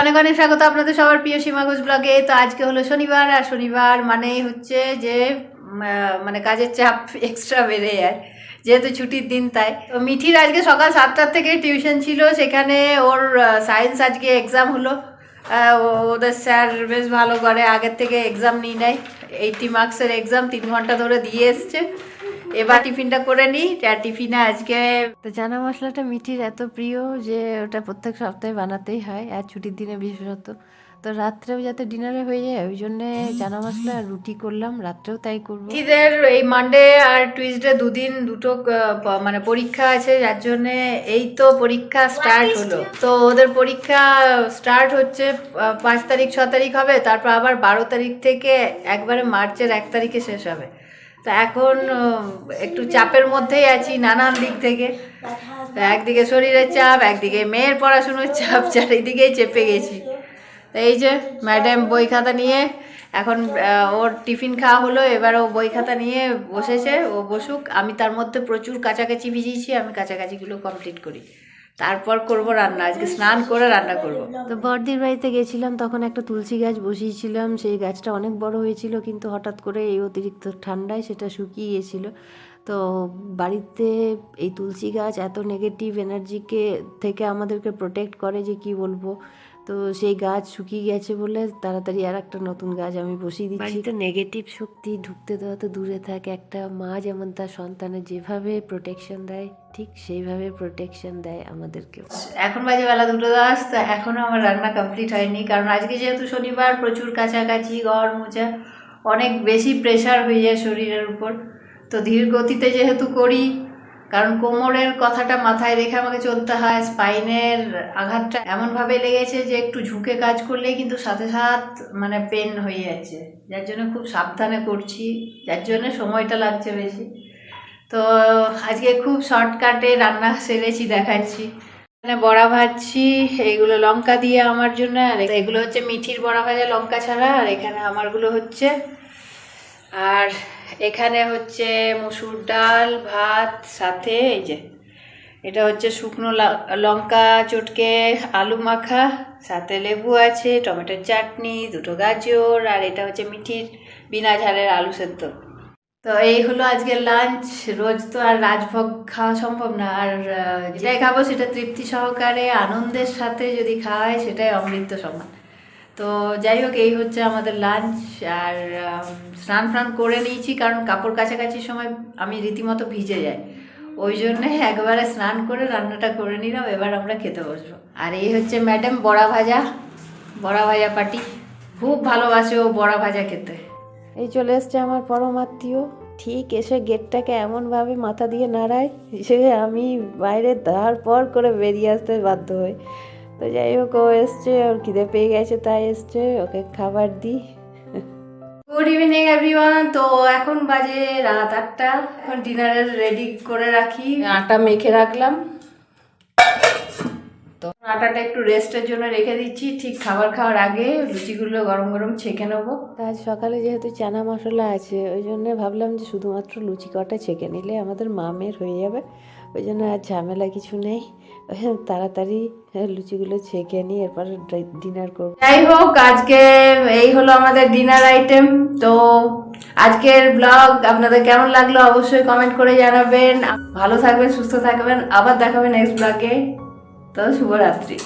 অনেক অনেক স্বাগত আপনাদের সবার প্রিয় সীমা ঘোষ ব্লগে। তো আজকে হলো শনিবার, আর শনিবার মানেই হচ্ছে যে মানে কাজের চাপ এক্সট্রা বেড়ে যায়, যেহেতু ছুটির দিন তাই। তো মিঠির আজকে সকাল সাতটার থেকে টিউশন ছিল, সেখানে ওর সায়েন্স আজকে এক্সাম হলো। ওদের স্যার বেশ ভালো করে আগের থেকে এক্সাম নিয়ে নেয়। এইটি মার্কসের এক্সাম তিন ঘণ্টা ধরে দিয়ে এসছে। এবার টিফিনটা করে নিই। আর টিফিনে আজকে তো চানা মশলাটা মিঠির এত প্রিয় যে ওটা প্রত্যেক সপ্তাহে বানাতেই হয় আর ছুটির দিনে বিশেষত। তো রাত্রেও যাতে ডিনারে হয়ে যায় ওই জন্যে চানা মশলা আর রুটি করলাম রাত্রেও তাই করব। মিঠিদের এই মানডে আর টুইসডে দুদিন দুটো মানে পরীক্ষা আছে যার জন্যে এই তো পরীক্ষা স্টার্ট হলো। তো ওদের পরীক্ষা স্টার্ট হচ্ছে পাঁচ তারিখ ছ তারিখ হবে তারপর আবার বারো তারিখ থেকে একবারে মার্চের এক তারিখে শেষ হবে। তো এখন একটু চাপের মধ্যেই আছি নানান দিক থেকে। একদিকে শরীরের চাপ, একদিকে মেয়ের পড়াশুনোর চাপ, চারিদিকেই চেপে গেছি। তো এই যে ম্যাডাম বই খাতা নিয়ে, এখন ওর টিফিন খাওয়া হলো, এবার ও বই খাতা নিয়ে বসেছে, ও বসুক। আমি তার মধ্যে প্রচুর কাছাকাছি ভিজিয়েছি, আমি কাছাকাছিগুলো কমপ্লিট করি। তারপর করব রান্না আজকে স্নান করে রান্না করব। তো বর্দির বাড়িতে গেছিলাম তখন একটা তুলসী গাছ বসিয়েছিলাম সেই গাছটা অনেক বড় হয়েছিল কিন্তু হঠাৎ করে এই অতিরিক্ত ঠান্ডায় সেটা শুকিয়ে গিয়েছিল তো বাড়িতে এই তুলসী গাছ এত নেগেটিভ এনার্জিকে থেকে আমাদেরকে প্রোটেক্ট করে যে কি বলব? তো সেই গাছ শুকিয়ে গেছে বলে তাড়াতাড়ি আর একটা নতুন গাছ আমি বসিয়ে দিচ্ছি। বাড়িতে নেগেটিভ শক্তি ঢুকতে দেওয়া তো দূরে থাকে একটা মা যেমন তার সন্তানের যেভাবে প্রোটেকশন দেয় ঠিক সেইভাবে প্রোটেকশন দেয় আমাদেরকে এখন বাজে বেলা দুটো দশ তো এখনও আমার রান্না কমপ্লিট হয়নি কারণ আজকে যেহেতু শনিবার প্রচুর কাছাকাছি ঘর মোছা অনেক বেশি প্রেশার হয়ে যায় শরীরের উপর। তো ধীর গতিতে যেহেতু করি, কারণ কোমরের কথাটা মাথায় রেখে আমাকে চলতে হয়, স্পাইনের আঘাতটা এমনভাবে লেগেছে যে একটু ঝুঁকে কাজ করলেই কিন্তু সাথে সাথ মানে পেন হয়ে যাচ্ছে। যার জন্য খুব সাবধানে করছি, যার জন্য সময়টা লাগছে বেশি। তো আজকে খুব শর্টকাটে রান্না সেরেছি, দেখাচ্ছি। এখানে বড়া ভাজছি এইগুলো লঙ্কা দিয়ে আমার জন্য, আর এগুলো হচ্ছে মিঠির বড়া ভাজা লঙ্কা ছাড়া, আর এখানে আমারগুলো হচ্ছে, আর এখানে হচ্ছে মসুর ডাল, ভাত, সাথে এই যে, এটা হচ্ছে শুকনো লঙ্কা চটকে আলু মাখা, সাথে লেবু আছে, টমেটোর চাটনি, দুটো গাজর, আর এটা হচ্ছে মিঠির বিনা ঝালের আলু সেদ্ধ। তো এই হলো আজকে লাঞ্চ রোজ তো আর রাজভোগ খাওয়া সম্ভব না, আর যেটাই খাব সেটা তৃপ্তি সহকারে, আনন্দের সাথে যদি খাওয়া হয় সেটাই অমৃত সমান। তো যাই হোক, এই হচ্ছে আমাদের লাঞ্চ আর স্নান ফ্নান করে নিয়েছি কারণ কাপড় কাছাকাছি সময় আমি রীতিমতো ভিজে যাই। ওই জন্যে একবারে স্নান করে রান্নাটা করে নিলাম, এবার আমরা খেতে বসবো। আর এই হচ্ছে ম্যাডাম বড়া ভাজা বড়া ভাজা পাটি। খুব ভালোবাসে ও বড়া ভাজা খেতে। এই চলে এসছে আমার পরমাত্মীয়। ঠিক এসে গেটটাকে এমনভাবে মাথা দিয়ে নাড়ায় যে আমি বাইরে পর করে বেরিয়ে আসতে বাধ্য হই। তো যাই হোক ও এসছে ওর খিদে পেয়ে গেছে তাই এসছে ওকে খাবার দিই। গুড ইভিনিং এভরিওয়ান তো এখন বাজে রাত আটটা। এখন ডিনারের রেডি করে রাখি। আটা মেখে রাখলাম। তো আটাটা একটু রেস্টের জন্য রেখে দিচ্ছি ঠিক খাবার খাওয়ার আগে লুচিগুলো গরম গরম ছেঁকে নেব। আজ সকালে যেহেতু চানা মশলা আছে ওই জন্য ভাবলাম যে শুধুমাত্র লুচি কটা ছেঁকে নিলে আমাদের মামের হয়ে যাবে। ওই জন্য আর ঝামেলা কিছু নেই। তাড়াতাড়ি লুচিগুলো ছেঁকে নিই এরপর ডিনার করব। যাই হোক আজকে এই হলো আমাদের ডিনার আইটেম। তো আজকের ব্লগ আপনাদের কেমন লাগল অবশ্যই কমেন্ট করে জানাবেন। ভালো থাকবেন সুস্থ থাকবেন। আবার দেখাবেন নেক্সট ব্লগে তো শুভরাত্রি